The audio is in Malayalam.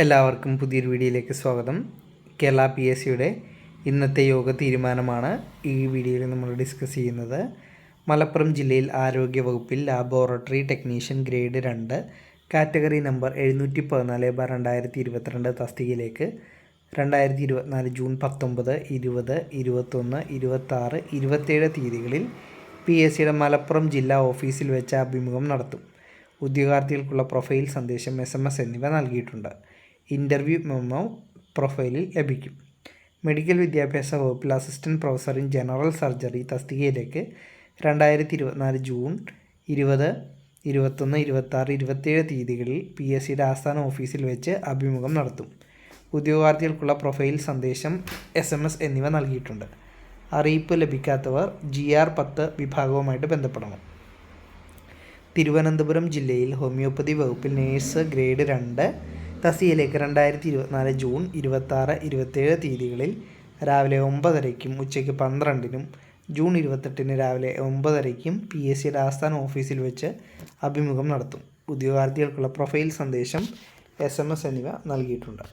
എല്ലാവർക്കും പുതിയൊരു വീഡിയോയിലേക്ക് സ്വാഗതം. കേരള പി എസ് സിയുടെ ഇന്നത്തെ യോഗ തീരുമാനമാണ് ഈ വീഡിയോയിൽ നമ്മൾ ഡിസ്കസ് ചെയ്യുന്നത്. മലപ്പുറം ജില്ലയിൽ ആരോഗ്യ വകുപ്പിൽ ലാബോറട്ടറി ടെക്നീഷ്യൻ ഗ്രേഡ് രണ്ട് കാറ്റഗറി നമ്പർ എഴുന്നൂറ്റി പതിനാല് ബാർ രണ്ടായിരത്തി ഇരുപത്തിരണ്ട് തസ്തികയിലേക്ക് രണ്ടായിരത്തി ഇരുപത്തിനാല് ജൂൺ പത്തൊമ്പത് ഇരുപത് ഇരുപത്തൊന്ന് ഇരുപത്താറ് ഇരുപത്തേഴ് തീയതികളിൽ പി എസ് സിയുടെ മലപ്പുറം ജില്ലാ ഓഫീസിൽ വെച്ച് അഭിമുഖം നടത്തും. ഉദ്യോഗാർത്ഥികൾക്കുള്ള പ്രൊഫൈൽ സന്ദേശം എസ് എം എസ് എന്നിവ നൽകിയിട്ടുണ്ട്. ഇന്റർവ്യൂ മെമ്മോ പ്രൊഫൈലിൽ ലഭിക്കും. മെഡിക്കൽ വിദ്യാഭ്യാസ വകുപ്പിൽ assistant professor in general surgery തസ്തികയിലേക്ക് രണ്ടായിരത്തി ഇരുപത്തിനാല് ജൂൺ ഇരുപത് ഇരുപത്തൊന്ന് ഇരുപത്താറ് ഇരുപത്തേഴ് തീയതികളിൽ പി എസ് സിയുടെ ആസ്ഥാന ഓഫീസിൽ വെച്ച് അഭിമുഖം നടത്തും. ഉദ്യോഗാർത്ഥികൾക്കുള്ള പ്രൊഫൈൽ സന്ദേശം എസ് എം എസ് എന്നിവ നൽകിയിട്ടുണ്ട്. അറിയിപ്പ് ലഭിക്കാത്തവർ ജി ആർ പത്ത് വിഭാഗവുമായിട്ട് ബന്ധപ്പെടണം. തിരുവനന്തപുരം ജില്ലയിൽ ഹോമിയോപ്പതി വകുപ്പിൽ നേഴ്സ് ഗ്രേഡ് രണ്ട് തസിയിലേക്ക് രണ്ടായിരത്തി ഇരുപത്തിനാല് ജൂൺ ഇരുപത്താറ് ഇരുപത്തേഴ് തീയതികളിൽ രാവിലെ ഒമ്പതരയ്ക്കും ഉച്ചയ്ക്ക് പന്ത്രണ്ടിനും ജൂൺ ഇരുപത്തെട്ടിന് രാവിലെ ഒമ്പതരയ്ക്കും പി എസ് സിയുടെ ആസ്ഥാന ഓഫീസിൽ വെച്ച് അഭിമുഖം നടത്തും. ഉദ്യോഗാർത്ഥികൾക്കുള്ള പ്രൊഫൈൽ സന്ദേശം എസ് എം എസ് എന്നിവ നൽകിയിട്ടുണ്ട്.